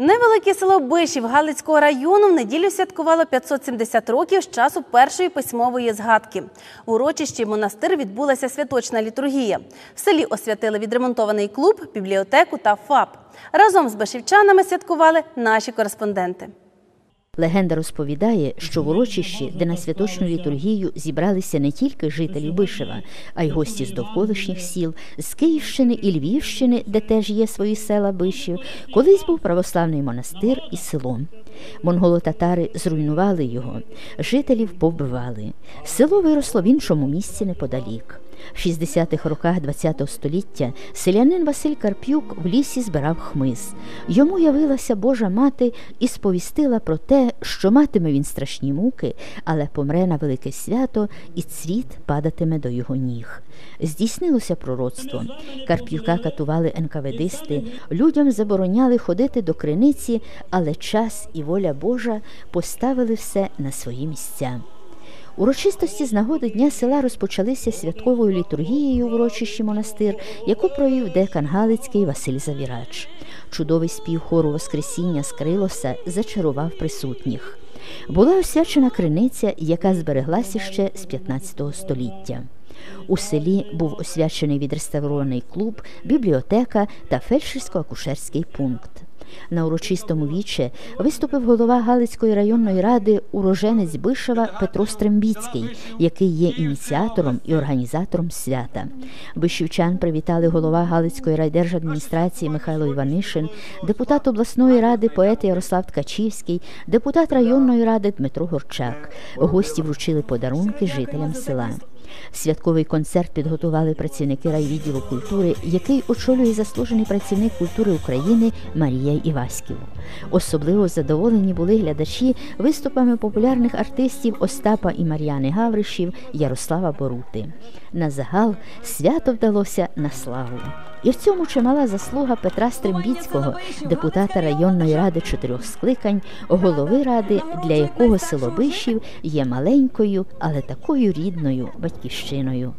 Невелике село Бишів Галицького району в неділю святкувало 570 років з часу першої письмової згадки. У урочищі монастир відбулася святочна літургія. В селі освятили відремонтований клуб, бібліотеку та ФАП. Разом з бишівчанами святкували наші кореспонденти. Легенда розповідає, що в урочищі, де на святочну літургію зібралися не тільки жителі Бишева, а й гості з довколишніх сіл, з Київщини і Львівщини, де теж є свої села Бишів, колись був православний монастир і село. Монголо-татари зруйнували його, жителів повбивали. Село виросло в іншому місці неподалік. В 60-х роках ХХ століття селянин Василь Карп'юк в лісі збирав хмиз. Йому явилася Божа мати і сповістила про те, що матиме він страшні муки, але помре на велике свято, і цвіт падатиме до його ніг. Здійснилося пророцтво. Карп'юка катували НКВДисти, людям забороняли ходити до криниці, але час і воля Божа поставили все на свої місця. Урочистості з нагоди дня села розпочалися святковою літургією в урочищі монастир, яку провів декан Галицький Василь Завірач. Чудовий спів хору Воскресіння з Крилоса зачарував присутніх. Була освячена криниця, яка збереглася ще з 15 століття. У селі був освячений відреставрований клуб, бібліотека та фельдшерсько-акушерський пункт. На урочистому віче виступив голова Галицької районної ради уроженець Бишева Петро Стрембіцький, який є ініціатором і організатором свята. Бишівчан привітали голова Галицької райдержадміністрації Михайло Іванишин, депутат обласної ради поет Ярослав Ткачівський, депутат районної ради Дмитро Горчак. Гості вручили подарунки жителям села. Святковий концерт підготували працівники райвідділу культури, який очолює заслужений працівник культури України Марія Іваськів. Особливо задоволені були глядачі виступами популярних артистів Остапа і Мар'яни Гавришів, Ярослава Борути. На загал свято вдалося на славу. І в цьому чимала заслуга Петра Стримбіцького, депутата районної ради чотирьох скликань, голови ради, для якого Селобишів є маленькою, але такою рідною батьківщиною.